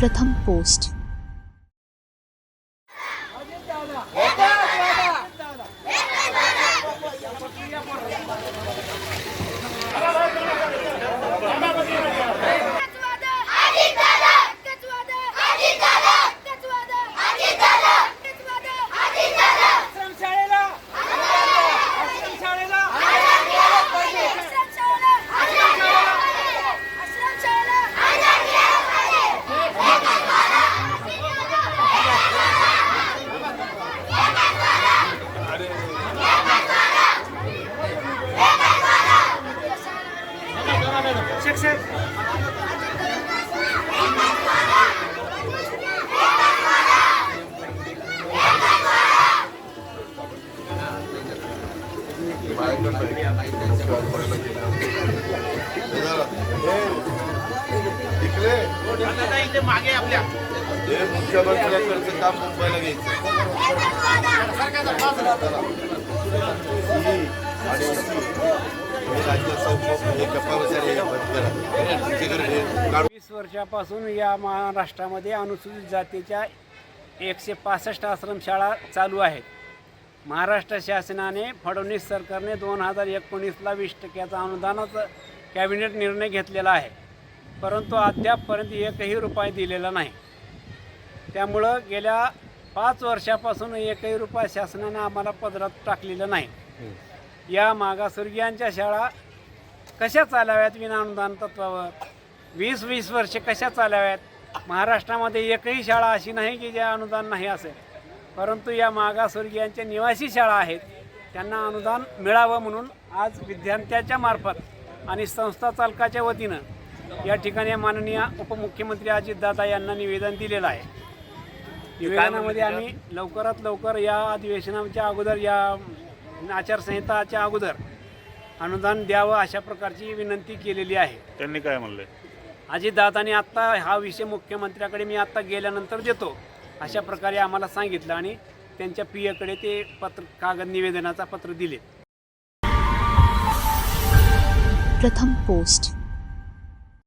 प्रथम पोस्ट. शिक्षक इकडे आता इथे मागे आपल्या हे मुख्यमंत्र्यांकडचं काम मुंबईला घ्यायचं वीस वर्षापासून या महाराष्ट्रामध्ये अनुसूचित जातीच्या एकशे पासष्ट आश्रमशाळा चालू आहेत. महाराष्ट्र शासनाने फडणवीस सरकारने दोन हजार एकोणीसला वीस टक्क्याचा अनुदानाचा कॅबिनेट निर्णय घेतलेला आहे. परंतु अद्यापपर्यंत एकही रुपये दिलेला नाही. त्यामुळं गेल्या पाच वर्षापासून एकही रुपया शासनाने आम्हाला पदरात टाकलेलं नाही. या मागासवर्गीयांच्या शाळा कशा चालाव्यात विना अनुदान तत्वावर? वीस वीस वर्षे कशा चालाव्यात? महाराष्ट्रामध्ये एकही शाळा अशी नाही की ज्या अनुदान नाही असेल. परंतु या मागासवर्गीयांच्या निवासी शाळा आहेत. त्यांना अनुदान मिळावं म्हणून आज विद्यार्थ्याच्या मार्फत आणि संस्था चालकाच्या वतीनं या ठिकाणी माननीय उपमुख्यमंत्री अजितदादा यांना निवेदन दिलेलं आहे. निवेदनामध्ये आम्ही लवकरात लवकर या अधिवेशनाच्या अगोदर या आचारसंहिताच्या अगोदर अनुदान द्यावं अशा प्रकारची विनंती केलेली आहे. त्यांनी काय म्हणलंय अजितदादांनी आत्ता हा विषय मुख्यमंत्र्याकडे मी आत्ता गेल्यानंतर देतो अशा प्रकारे आम्हाला सांगितलं आणि त्यांच्या पियाकडे ते पत्र कागद निवेदनाचा पत्र दिले. प्रथम पोस्ट.